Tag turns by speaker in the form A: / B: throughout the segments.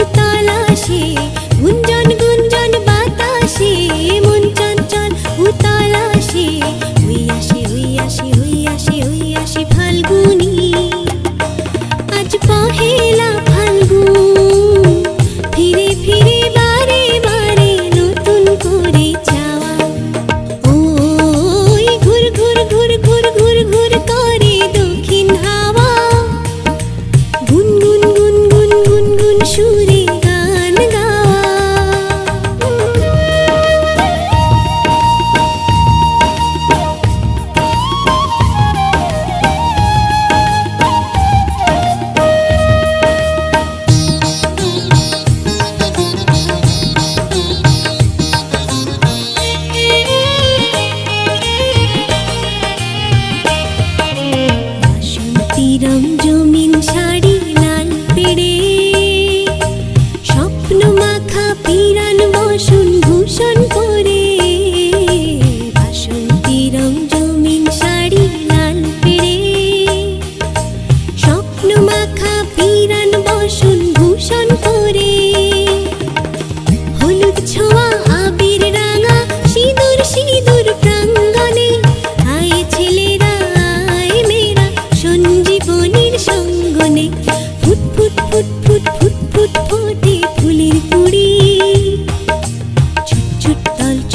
A: चिंता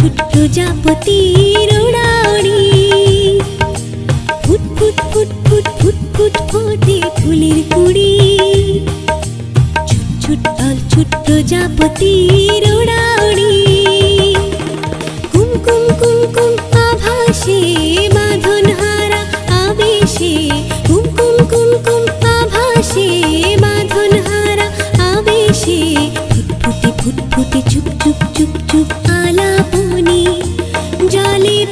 A: ছোট্ট জাপতির উড়াউড়ি ফুট ফুট ফুট ফুট ফুট ফুট ফোটে ফুলের কুড়ি ছুট ছুট ছোট্ট জাপতির কুম কুম কুমকুম আভাসে মাধন হারা আবেশে কুম কুমকুম আভাসে মাধন হারা আবেশে ফুটফুটে ফুটফুটে চুপ চুপ চুপ চুপ जाली